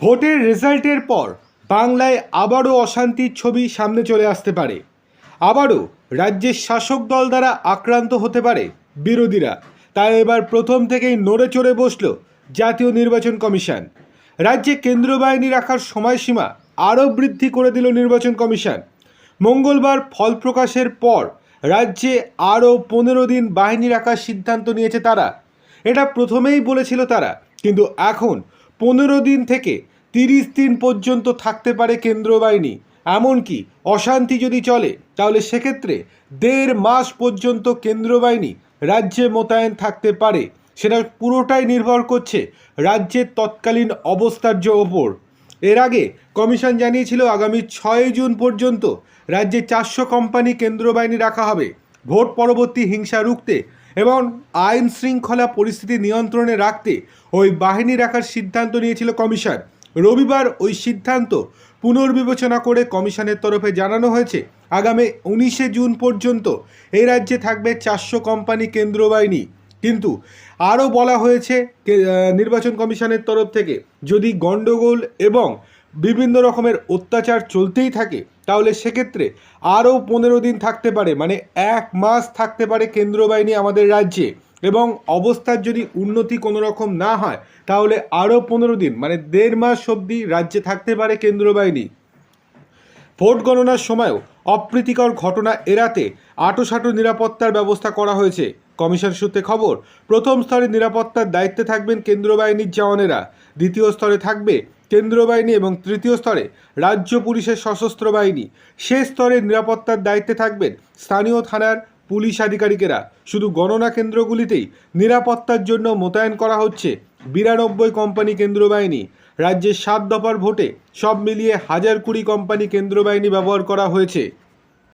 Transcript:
ভোটের রেজাল্টের পর বাংলায় আবারও অশান্তির ছবি সামনে চলে আসতে পারে। আবারও রাজ্যের শাসক দল দ্বারা আক্রান্ত হতে পারে বিরোধীরা। তাই এবার প্রথম থেকেই নড়ে চড়ে বসল জাতীয় নির্বাচন কমিশন। রাজ্যে কেন্দ্র বাহিনী রাখার সময়সীমা আরও বৃদ্ধি করে দিল নির্বাচন কমিশন। মঙ্গলবার ফল প্রকাশের পর রাজ্যে আরও পনেরো দিন বাহিনী রাখার সিদ্ধান্ত নিয়েছে তারা। এটা প্রথমেই বলেছিল তারা। কিন্তু এখন পনেরো দিন থেকে তিরিশ দিন পর্যন্ত থাকতে পারে কেন্দ্র বাহিনী। এমনকি অশান্তি যদি চলে, তাহলে সেক্ষেত্রে দেড় মাস পর্যন্ত কেন্দ্র বাহিনী রাজ্যে মোতায়েন থাকতে পারে। সেটা পুরোটাই নির্ভর করছে রাজ্যের তৎকালীন অবস্থার যে ওপর। এর আগে কমিশন জানিয়েছিল আগামী ছয় জুন পর্যন্ত রাজ্যে চারশো কোম্পানি কেন্দ্র বাহিনী রাখা হবে। ভোট পরবর্তী হিংসা রুখতে এবং আইন শৃঙ্খলা পরিস্থিতি নিয়ন্ত্রণে রাখতে ওই বাহিনী রাখার সিদ্ধান্ত নিয়েছিল কমিশন। রবিবার ওই সিদ্ধান্ত পুনর্বিবেচনা করে কমিশনের তরফে জানানো হয়েছে, আগামী উনিশে জুন পর্যন্ত এই রাজ্যে থাকবে চারশো কোম্পানি কেন্দ্র বাহিনী। কিন্তু আরও বলা হয়েছে নির্বাচন কমিশনের তরফ থেকে যদি গণ্ডগোল এবং বিভিন্ন রকমের অত্যাচার চলতেই থাকে, তাহলে সেক্ষেত্রে আরও পনেরো দিন থাকতে পারে মানে এক মাস থাকতে পারে কেন্দ্র বাহিনী আমাদের রাজ্যে। এবং অবস্থার যদি উন্নতি কোনো রকম না হয়, তাহলে আরও পনেরো দিন মানে দেড় মাস অবধি রাজ্যে থাকতে পারে কেন্দ্র বাহিনী। ভোট গণনার সময়ও অপ্রীতিকর ঘটনা এড়াতে আটোসাটো নিরাপত্তার ব্যবস্থা করা হয়েছে। কমিশন সূত্রে খবর, প্রথম স্তরে নিরাপত্তার দায়িত্বে থাকবেন কেন্দ্র বাহিনীর জওয়ানেরা, দ্বিতীয় স্তরে থাকবে কেন্দ্র বাহিনী এবং তৃতীয় স্তরে রাজ্য পুলিশের সশস্ত্র বাহিনী। শেষ স্তরে নিরাপত্তার দায়িত্বে থাকবেন স্থানীয় থানার পুলিশ আধিকারিকেরা। শুধু গণনা কেন্দ্রগুলিতেই নিরাপত্তার জন্য মোতায়েন করা হচ্ছে বিরানব্বই কোম্পানি কেন্দ্র বাহিনী রাজ্যের সাত দফার ভোটে সব মিলিয়ে হাজার কুড়ি কোম্পানি কেন্দ্র বাহিনী ব্যবহার করা হয়েছে।